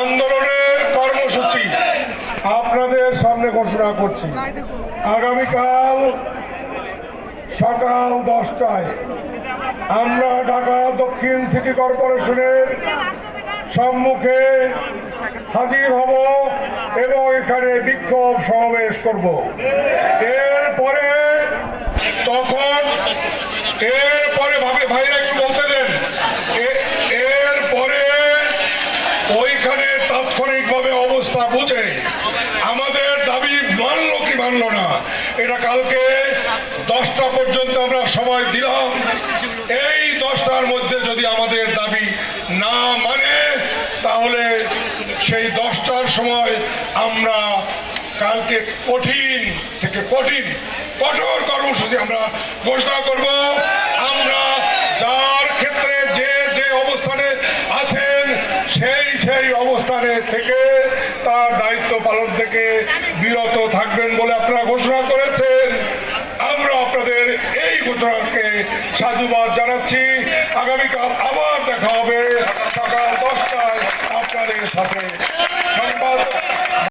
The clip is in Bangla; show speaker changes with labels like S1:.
S1: আন্দোলনের কর্মসূচি আপনাদের সামনে ঘোষণা করছি। আগামীকাল সকাল দশটায় আমরা ঢাকা দক্ষিণ সিটি কর্পোরেশনের সম্মুখে হাজির হব এবং এখানে বিক্ষোভ সমাবেশ করব। এরপরে তখন এরপরে অবস্থা বুঝে। আমাদের দাবি মানলো কি মানলো না? এটা কালকে দশটা পর্যন্ত আমরা সময় দিলাম। এই দশটার মধ্যে যদি আমাদের দাবি না মানে তাহলে সেই দশটার সময় আমরা কালকে কঠিন থেকে কঠিন, কঠোর কর্মসূচি আমরা ঘোষণা করব। আমরা যার ক্ষেত্রে যে যে অবস্থানে আছেন, সেই সেই অবস্থানে থেকে তার দায়িত্ব পালন থেকে বিরত থাকবেন বলে আপনারা ঘোষণা করেছেন। আমরা আপনাদের এই ঘোষণাকে সাধুবাদ জানাচ্ছি। আগামীকাল আবার দেখা হবে সকাল দশটায় আপনাদের সাথে।